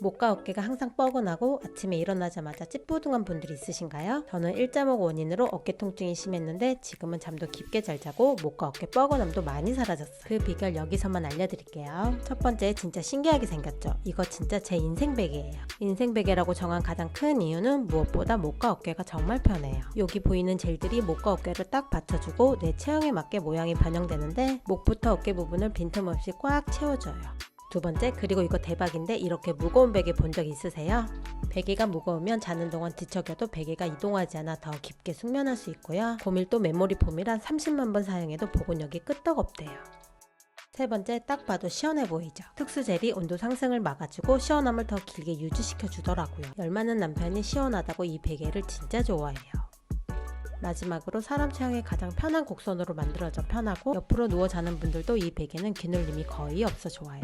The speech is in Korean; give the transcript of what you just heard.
목과 어깨가 항상 뻐근하고 아침에 일어나자마자 찌뿌둥한 분들이 있으신가요? 저는 일자목 원인으로 어깨 통증이 심했는데 지금은 잠도 깊게 잘 자고 목과 어깨 뻐근함도 많이 사라졌어요. 그 비결 여기서만 알려드릴게요. 첫 번째 진짜 신기하게 생겼죠? 이거 진짜 제 인생 베개예요. 인생 베개라고 정한 가장 큰 이유는 무엇보다 목과 어깨가 정말 편해요. 여기 보이는 젤들이 목과 어깨를 딱 받쳐주고 내 체형에 맞게 모양이 변형되는데 목부터 어깨 부분을 빈틈없이 꽉 채워줘요. 두 번째, 그리고 이거 대박인데 이렇게 무거운 베개 본 적 있으세요? 베개가 무거우면 자는 동안 뒤척여도 베개가 이동하지 않아 더 깊게 숙면할 수 있고요. 고밀도 메모리 폼이라 30만 번 사용해도 복원력이 끄떡없대요. 세 번째, 딱 봐도 시원해 보이죠? 특수 젤이 온도 상승을 막아주고 시원함을 더 길게 유지시켜 주더라고요. 열 많은 남편이 시원하다고 이 베개를 진짜 좋아해요. 마지막으로 사람 체형에 가장 편한 곡선으로 만들어져 편하고 옆으로 누워 자는 분들도 이 베개는 기눌림이 거의 없어 좋아요.